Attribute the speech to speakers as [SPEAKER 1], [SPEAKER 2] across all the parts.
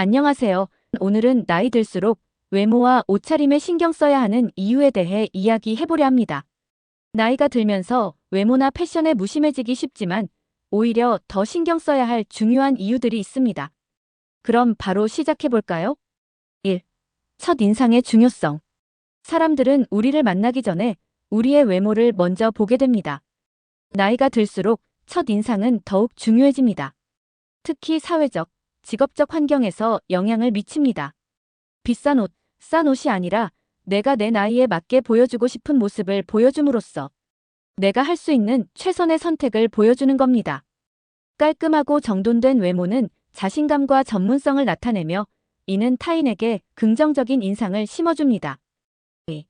[SPEAKER 1] 안녕하세요. 오늘은 나이 들수록 외모와 옷차림에 신경 써야 하는 이유에 대해 이야기해보려 합니다. 나이가 들면서 외모나 패션에 무심해지기 쉽지만 오히려 더 신경 써야 할 중요한 이유들이 있습니다. 그럼 바로 시작해볼까요? 1. 첫 인상의 중요성. 사람들은 우리를 만나기 전에 우리의 외모를 먼저 보게 됩니다. 나이가 들수록 첫 인상은 더욱 중요해집니다. 특히 사회적, 직업적 환경에서 영향을 미칩니다. 비싼 옷, 싼 옷이 아니라 내가 내 나이에 맞게 보여주고 싶은 모습을 보여줌으로써 내가 할 수 있는 최선의 선택을 보여주는 겁니다. 깔끔하고 정돈된 외모는 자신감과 전문성을 나타내며 이는 타인에게 긍정적인 인상을 심어줍니다. 2.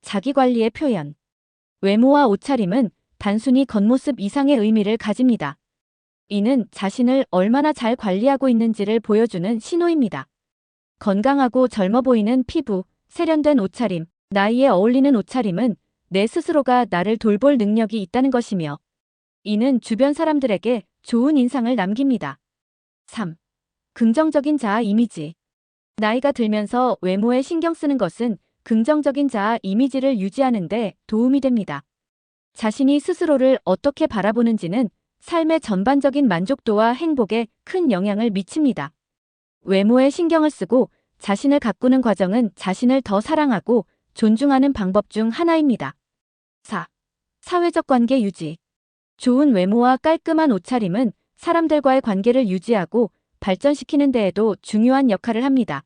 [SPEAKER 1] 자기관리의 표현. 외모와 옷차림은 단순히 겉모습 이상의 의미를 가집니다. 이는 자신을 얼마나 잘 관리하고 있는지를 보여주는 신호입니다. 건강하고 젊어 보이는 피부, 세련된 옷차림, 나이에 어울리는 옷차림은 내 스스로가 나를 돌볼 능력이 있다는 것이며 이는 주변 사람들에게 좋은 인상을 남깁니다. 3. 긍정적인 자아 이미지. 나이가 들면서 외모에 신경 쓰는 것은 긍정적인 자아 이미지를 유지하는 데 도움이 됩니다. 자신이 스스로를 어떻게 바라보는지는 삶의 전반적인 만족도와 행복에 큰 영향을 미칩니다. 외모에 신경을 쓰고 자신을 가꾸는 과정은 자신을 더 사랑하고 존중하는 방법 중 하나입니다. 4. 사회적 관계 유지. 좋은 외모와 깔끔한 옷차림은 사람들과의 관계를 유지하고 발전시키는 데에도 중요한 역할을 합니다.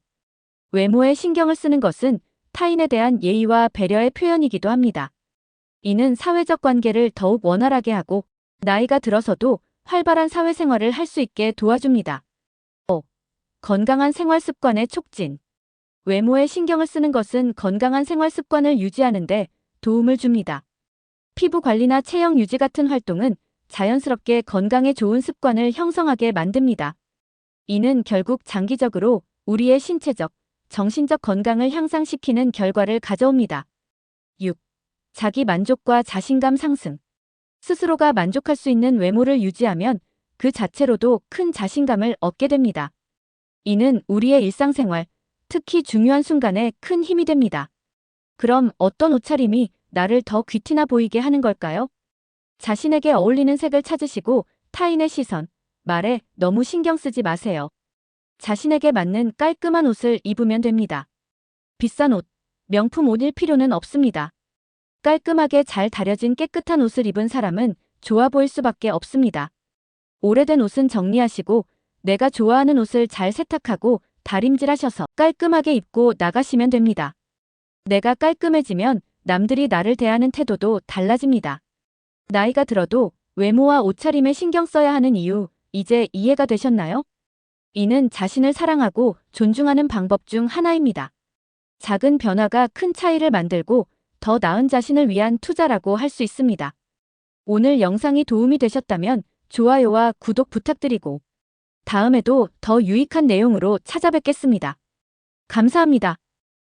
[SPEAKER 1] 외모에 신경을 쓰는 것은 타인에 대한 예의와 배려의 표현이기도 합니다. 이는 사회적 관계를 더욱 원활하게 하고 나이가 들어서도 활발한 사회생활을 할 수 있게 도와줍니다. 5. 건강한 생활 습관의 촉진. 외모에 신경을 쓰는 것은 건강한 생활 습관을 유지하는 데 도움을 줍니다. 피부 관리나 체형 유지 같은 활동은 자연스럽게 건강에 좋은 습관을 형성하게 만듭니다. 이는 결국 장기적으로 우리의 신체적, 정신적 건강을 향상시키는 결과를 가져옵니다. 6. 자기 만족과 자신감 상승. 스스로가 만족할 수 있는 외모를 유지하면 그 자체로도 큰 자신감을 얻게 됩니다. 이는 우리의 일상생활, 특히 중요한 순간에 큰 힘이 됩니다. 그럼 어떤 옷차림이 나를 더 귀티나 보이게 하는 걸까요? 자신에게 어울리는 색을 찾으시고 타인의 시선, 말에 너무 신경 쓰지 마세요. 자신에게 맞는 깔끔한 옷을 입으면 됩니다. 비싼 옷, 명품 옷일 필요는 없습니다. 깔끔하게 잘 다려진 깨끗한 옷을 입은 사람은 좋아 보일 수밖에 없습니다. 오래된 옷은 정리하시고 내가 좋아하는 옷을 잘 세탁하고 다림질하셔서 깔끔하게 입고 나가시면 됩니다. 내가 깔끔해지면 남들이 나를 대하는 태도도 달라집니다. 나이가 들어도 외모와 옷차림에 신경 써야 하는 이유, 이제 이해가 되셨나요? 이는 자신을 사랑하고 존중하는 방법 중 하나입니다. 작은 변화가 큰 차이를 만들고 더 나은 자신을 위한 투자라고 할 수 있습니다. 오늘 영상이 도움이 되셨다면 좋아요와 구독 부탁드리고 다음에도 더 유익한 내용으로 찾아뵙겠습니다. 감사합니다.